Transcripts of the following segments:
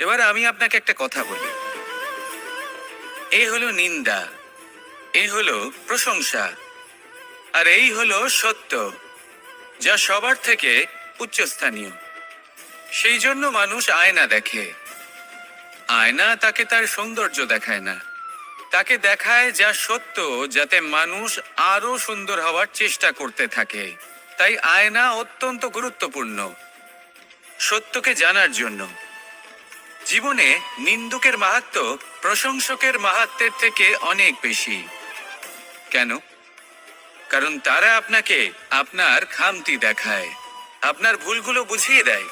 এবার আমি আপনাকে একটা কথা বলি। এ হলো নিন্দা এ হলো প্রশংসা, আর এই হলো সত্য, যা সবার থেকে উচ্চস্থানীয়। সেই জন্য মানুষ আয়না দেখে। আয়না তাকে তার সৌন্দর্য দেখায় না। তাকে দেখায় যা সত্য, যাতে মানুষ আরও সুন্দর হওয়ার চেষ্টা করতে থাকে। তাই আয়না অত্যন্ত গুরুত্বপূর্ণ। সত্যকে জানার জন্য। জীবনে নিন্দুকের মাহাত্ম প্রশংসকের মাহাত্মের থেকে অনেক বেশি। কেন? কারণ তারা আপনাকে আপনার খামতি দেখায়, আপনার ভুলগুলো বুঝিয়ে দেয়।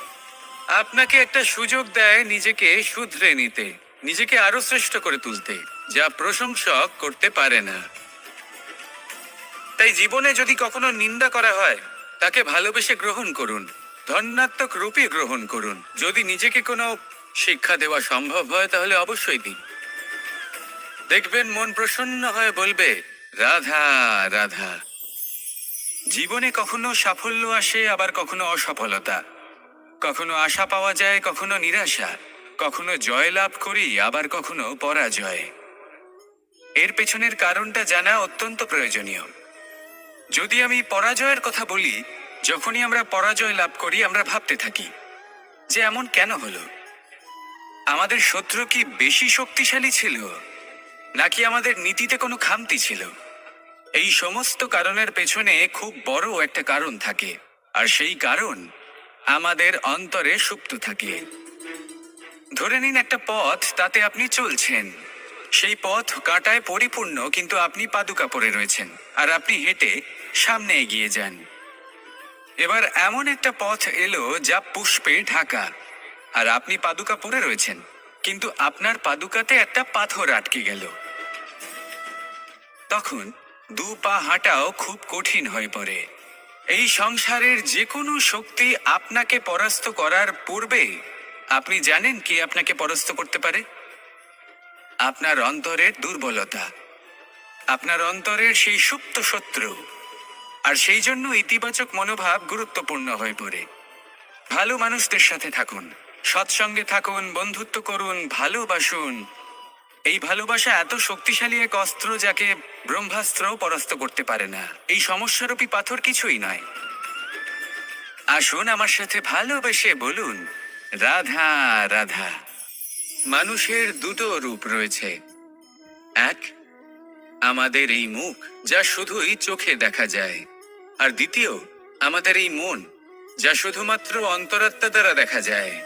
আপনাকে একটা সুযোগ দেয় নিজেকে শুধরে নিতে, নিজেকে আরও শ্রেষ্ঠ করে তুলতে, যা প্রশংসক করতে পারে না। তাই জীবনে যদি কখনো নিন্দা করা হয়, তাকে ভালোবেসে গ্রহণ করুন ধন্যাত্মক রূপে গ্রহণ করুন। যদি নিজেকে কোনো শিক্ষা দেওয়া সম্ভব হয় তাহলে অবশ্যই দিন। দেখবেন মন প্রসন্ন হয়ে বলবে, রাধা রাধা। জীবনে কখনো সাফল্য আসে, আবার কখনো অসফলতা। কখনো আশা পাওয়া যায়, কখনো নিরাশা। কখনো জয় লাভ করি, আবার কখনো পরাজয়। এর পেছনের কারণটা জানা অত্যন্ত প্রয়োজনীয়। যদি আমি পরাজয়ের কথা বলি, যখনই আমরা পরাজয় লাভ করি, আমরা ভাবতে থাকি যে, এমন কেন হলো? আমাদের শত্রু কি বেশি শক্তিশালী ছিল? নাকি আমাদের নীতিতে কোনো খামতি ছিল? এই সমস্ত কারণের পেছনে খুব বড় একটা কারণ থাকে, আর সেই কারণ আমাদের অন্তরে সুপ্ত থাকে। ধরে নিন একটা পথ তাতে আপনি চলছেন। সেই পথ কাঁটায় পরিপূর্ণ, কিন্তু আপনি পাদুকা পরে রয়েছেন, আর আপনি হেঁটে সামনে এগিয়ে যান। এবার এমন একটা পথ এলো যা পুষ্পে ঢাকা। আর আপনি পাদুকা পরে রয়েছেন। কিন্তু আপনার পাদুকাতে একটা পাথর আটকে গেল। তখন দু পা হাঁটাও খুব কঠিন হয়ে পড়ে। এই সংসারের যে কোনো শক্তি আপনাকে পরাস্ত করার পূর্বে আপনি জানেন কি আপনাকে পরাস্ত করতে পারে? আপনার অন্তরের দুর্বলতা, আপনার অন্তরের সেই সুপ্ত শত্রু, আর সেই জন্য ইতিবাচক মনোভাব গুরুত্বপূর্ণ হয়ে পড়ে। ভালো মানুষদের সাথে থাকুন। সৎসঙ্গে থাকুন, বন্ধুত্ব করুন, ভালোবাসুন। এই ভালোবাসা এত শক্তিশালী এক অস্ত্র যাকে ব্রহ্মাস্ত্রও পরাস্ত করতে পারে না। এই সমস্যারূপী পাথর কিছুই নয়। আসুন আমার সাথে ভালোবেসে বলুন, রাধা রাধা। মানুষের দুটো রূপ রয়েছে। এক, আমাদের এই মুখ, যা শুধুই চোখে দেখা যায়। আর দ্বিতীয়, আমাদের এই মন, যা শুধুমাত্র অন্তরাত্মা দ্বারা দেখা যায়।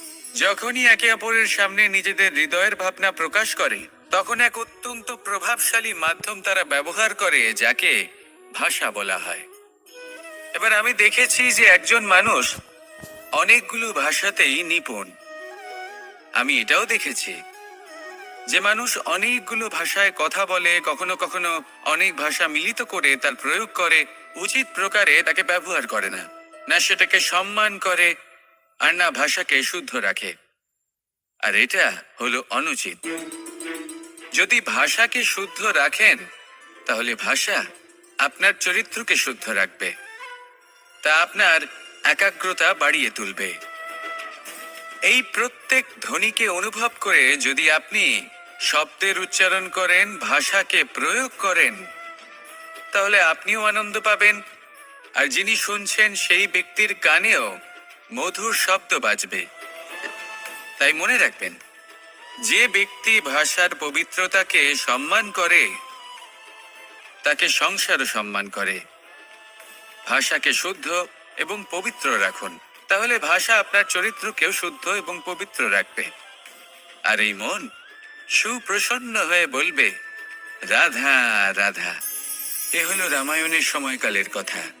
যখনই একে অপরের সামনে নিজেদের হৃদয়ের ভাবনা প্রকাশ করে, তখন এক অত্যন্ত প্রভাবশালী মাধ্যম তারা ব্যবহার করে, যাকে ভাষা বলা হয়। এবার আমি দেখেছি যে একজন মানুষ অনেকগুলো ভাষাতেই নিপুণ। আমি এটাও দেখেছি যে মানুষ অনেকগুলো ভাষায় কথা বলে, কখনো কখনো অনেক ভাষা মিলিত করে তার প্রয়োগ করে, উচিত প্রকারে তাকে ব্যবহার করে না। না সেটাকে সম্মান করে আর না ভাষাকে শুদ্ধ রাখে। আর এটা হলো অনুচিত। যদি ভাষাকে শুদ্ধ রাখেন, তাহলে ভাষা আপনার চরিত্রকে শুদ্ধ রাখবে। তা আপনার একাগ্রতা বাড়িয়ে তুলবে। এই প্রত্যেক ধ্বনিকে অনুভব করে যদি আপনি শব্দের উচ্চারণ করেন, ভাষাকে প্রয়োগ করেন, তাহলে আপনিও আনন্দ পাবেন। আর যিনি শুনছেন সেই ব্যক্তির কানেও মধুর শব্দ বাজবে। তাই মনে রাখবেন, যে ব্যক্তি ভাষার পবিত্রতাকে সম্মান করে, তাকে সংসারও সম্মান করে। ভাষাকে শুদ্ধ এবং পবিত্র রাখুন। তাহলে ভাষা আপনার চরিত্রকেও শুদ্ধ এবং পবিত্র রাখবে। আর এই মন সুপ্রসন্ন হয়ে বলবে, রাধা রাধা। এ হলো রামায়ণের সময়কালের কথা।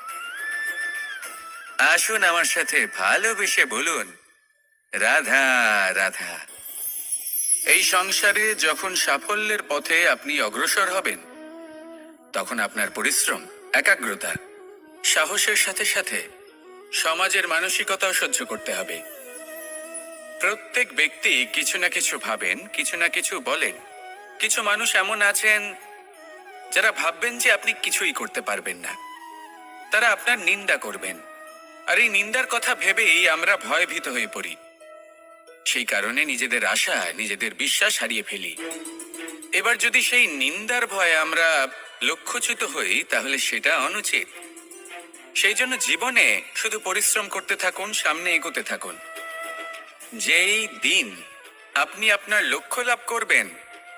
আসুন আমার সাথে ভালোবেসে বলুন। রাধা রাধা। এই সংসারে যখন সাফল্যের পথে আপনি অগ্রসর হবেন, তখন আপনার পরিশ্রম, একাগ্রতা, সাহসের সাথে সাথে সমাজের মানসিকতাও সহ্য করতে হবে। প্রত্যেক ব্যক্তি কিছু না কিছু ভাবেন, কিছু না কিছু বলেন। কিছু মানুষ এমন আছেন, যারা ভাববেন যে আপনি কিছুই করতে পারবেন না। তারা আপনার নিন্দা করবেন। আর এই নিন্দার কথা ভেবেই আমরা ভয়ভীত হয়ে পড়ি। সেই কারণে নিজেদের আশা, নিজেদের বিশ্বাস হারিয়ে ফেলি। এবার যদি সেই নিন্দার ভয়ে আমরা লক্ষ্যচ্যুত হই, তাহলে সেটা অনুচিত। সেই জন্য জীবনে শুধু পরিশ্রম করতে থাকুন, সামনে এগোতে থাকুন। যেই দিন আপনি আপনার লক্ষ্য লাভ করবেন,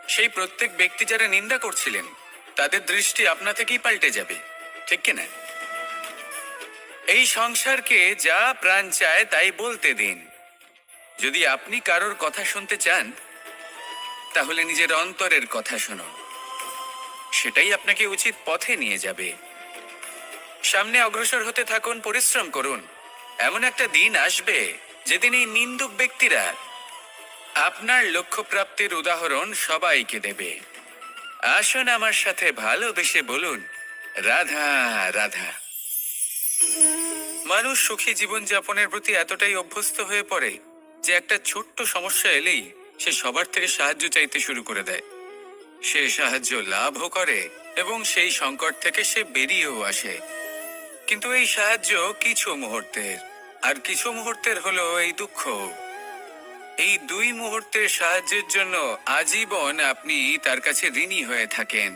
সেই প্রত্যেক ব্যক্তি যারা নিন্দা করছিলেন, তাদের দৃষ্টি আপনা থেকেই পাল্টে যাবে, ঠিক কিনা? এই সংসারকে যা প্রাণ চায় তাই বলতে দিন। যদি আপনি কারোর কথা শুনতে চান, তাহলে নিজের অন্তরের কথা শুনুন। সেটাই আপনাকে উচিত পথে নিয়ে যাবে। সামনে অগ্রসর হতে থাকুন, পরিশ্রম করুন। এমন একটা দিন আসবে যেদিন এই নিন্দুক ব্যক্তিরা আপনার লক্ষ্য প্রাপ্তির উদাহরণ সবাইকে দেবে। আসুন আমার সাথে ভালোবেসে বলুন, রাধা রাধা। মানুষ সুখী জীবনযাপনের প্রতি এতটাই অভ্যস্ত হয়ে পড়ে যে একটা ছোট্ট সমস্যা এলেই সে সবার থেকে সাহায্য চাইতে শুরু করে দেয়। সে সাহায্য লাভও করে এবং সেই সংকট থেকে সে বেরিয়েও আসে। কিন্তু এই সাহায্য কিছু মুহূর্তের, আর কিছু মুহূর্তের হলো এই দুঃখ। এই দুই মুহূর্তের সাহায্যের জন্য আজীবন আপনি তার কাছে ঋণী হয়ে থাকেন।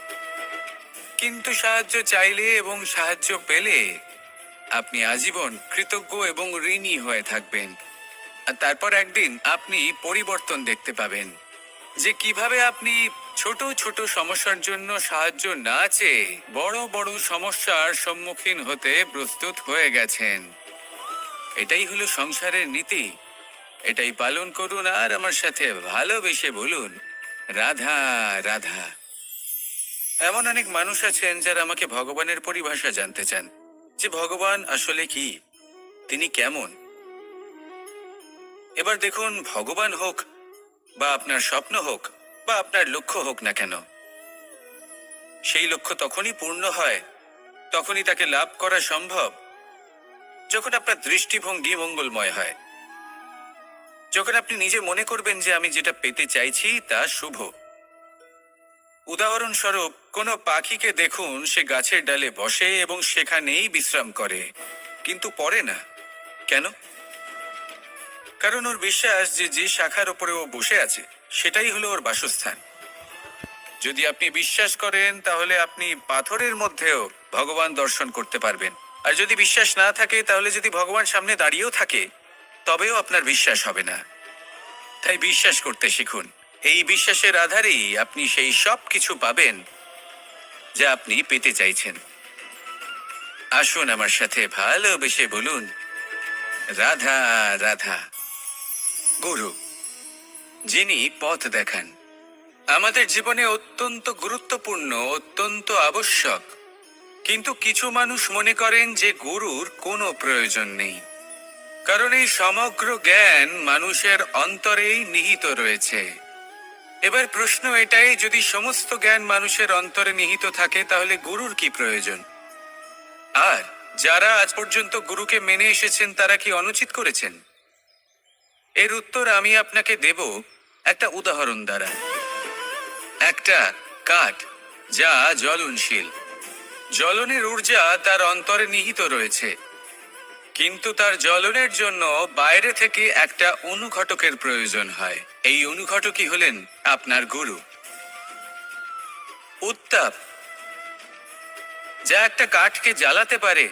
কিন্তু সাহায্য চাইলে এবং সাহায্য পেলে আপনি আজীবন কৃতজ্ঞ এবং ঋণী হয়ে থাকবেন। আর তারপর একদিন আপনি পরিবর্তন দেখতে পাবেন যে কীভাবে আপনি ছোট ছোট সমস্যার জন্য সাহায্য না চেয়ে বড় বড় সমস্যার সম্মুখীন হতে প্রস্তুত হয়ে গেছেন। এটাই হলো সংসারের নীতি। এটাই পালন করুন আর আমার সাথে ভালোবেসে বলুন, রাধা রাধা। এমন অনেক মানুষ আছেন যারা আমাকে ভগবানের পরিভাষা জানতে চান। যে ভগবান আসলে কি? তিনি কেমন? এবার দেখুন, ভগবান হোক বা আপনার স্বপ্ন হোক বা আপনার লক্ষ্য হোক না কেন, সেই লক্ষ্য তখনই পূর্ণ হয়, তখনই তাকে লাভ করা সম্ভব, যখন আপনার দৃষ্টিভঙ্গি মঙ্গলময় হয়। যখন আপনি নিজে মনে করবেন যে আমি যেটা পেতে চাইছি তা শুভ। উদাহরণস্বরূপ, কোনো পাখিকে দেখুন, সে গাছের ডালে বসে এবং সেখানেই বিশ্রাম করে। কিন্তু পড়ে না। কেন? কারণ ওর বিশ্বাস যে যে শাখার ওপরে ও বসে আছে, সেটাই হলো ওর বাসস্থান। যদি আপনি বিশ্বাস করেন, তাহলে আপনি পাথরের মধ্যেও ভগবান দর্শন করতে পারবেন। আর যদি বিশ্বাস না থাকে, তাহলে যদি ভগবান সামনে দাঁড়িয়েও থাকে, তবেও আপনার বিশ্বাস হবে না। তাই বিশ্বাস করতে শিখুন। এই বিশ্বাসের আধারেই আপনি সেই সব কিছু পাবেন যা আপনি পেতে চাইছেন। আসুন আমার সাথে ভালোবেসে বলুন, রাধা রাধা, গুরু, যিনি পথ দেখান। আমাদের জীবনে অত্যন্ত গুরুত্বপূর্ণ, অত্যন্ত আবশ্যক। কিন্তু কিছু মানুষ মনে করেন যে গুরুর কোনো প্রয়োজন নেই। কারণ এই সমগ্র জ্ঞান মানুষের অন্তরেই নিহিত রয়েছে। এবার প্রশ্ন এটাই, যদি সমস্ত জ্ঞান মানুষের অন্তরে নিহিত থাকে, তাহলে গুরুর কি প্রয়োজন? আর যারা আজ পর্যন্ত গুরুকে মেনে এসেছেন, তারা কি অনুচিত করেছেন? এর উত্তর আমি আপনাকে দেব একটা উদাহরণ দ্বারা। একটা কাঠ যা জ্বলনশীল। জ্বলনের ঊর্জা তার অন্তরে নিহিত রয়েছে। কিন্তু তার জ্বলনের জন্য বাইরে থেকে একটা অনুঘটকের প্রয়োজন হয়। এই অনুঘটকই হলেন আপনার গুরু। উত্তাপ। যা একটা কাঠকে জ্বালাতে পারে,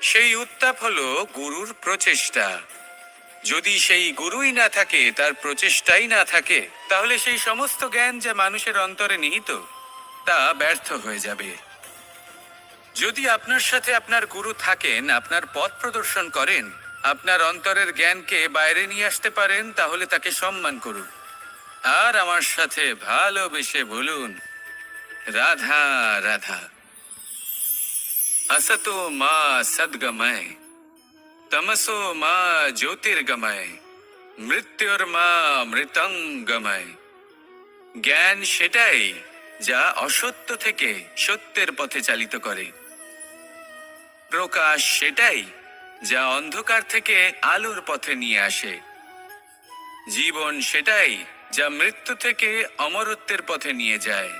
সেই উত্তাপ হলো গুরুর প্রচেষ্টা। যদি সেই গুরুই না থাকে, তার প্রচেষ্টাই না থাকে, তাহলে সেই সমস্ত জ্ঞান যা মানুষের অন্তরে নিহিত, তা ব্যর্থ হয়ে যাবে। যদি আপনার সাথে আপনার গুরু থাকেন, আপনার পথ প্রদর্শন করেন আপনার অন্তরের জ্ঞানকে বাইরে নিয়ে আসতে পারেন তাহলে তাকে সম্মান করুন আর আমার সাথে ভালোবেসে বলুন রাধা রাধা असतो मा सद्गमय तमसो मा ज्योतिर्गमय মৃত্যুর্মা মৃতঙ্গময় জ্ঞান সেটাই যা অসত্য থেকে সত্যের পথে চালিত করে প্রকাশ সেটাই যা অন্ধকার থেকে আলোর পথে নিয়ে আসে। জীবন সেটাই যা মৃত্যু থেকে অমরত্বের পথে নিয়ে যায়।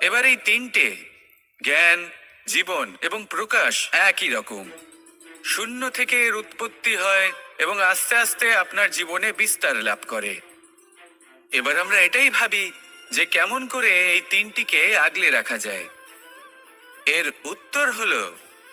এবার এই তিনটে, জ্ঞান, জীবন এবং প্রকাশ একই রকম। শূন্য থেকে এর উৎপত্তি হয় এবং আস্তে আস্তে আপনার জীবনে বিস্তার লাভ করে। এবার আমরা এটাই ভাবি যে কেমন করে এই তিনটিকে আগলে রাখা যায়। এর উত্তর হলো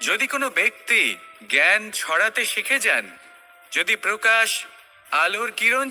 যদি কোনো ব্যক্তি জ্ঞান ছড়াতে শিখে যান যদি প্রকাশ আলোর কিরণ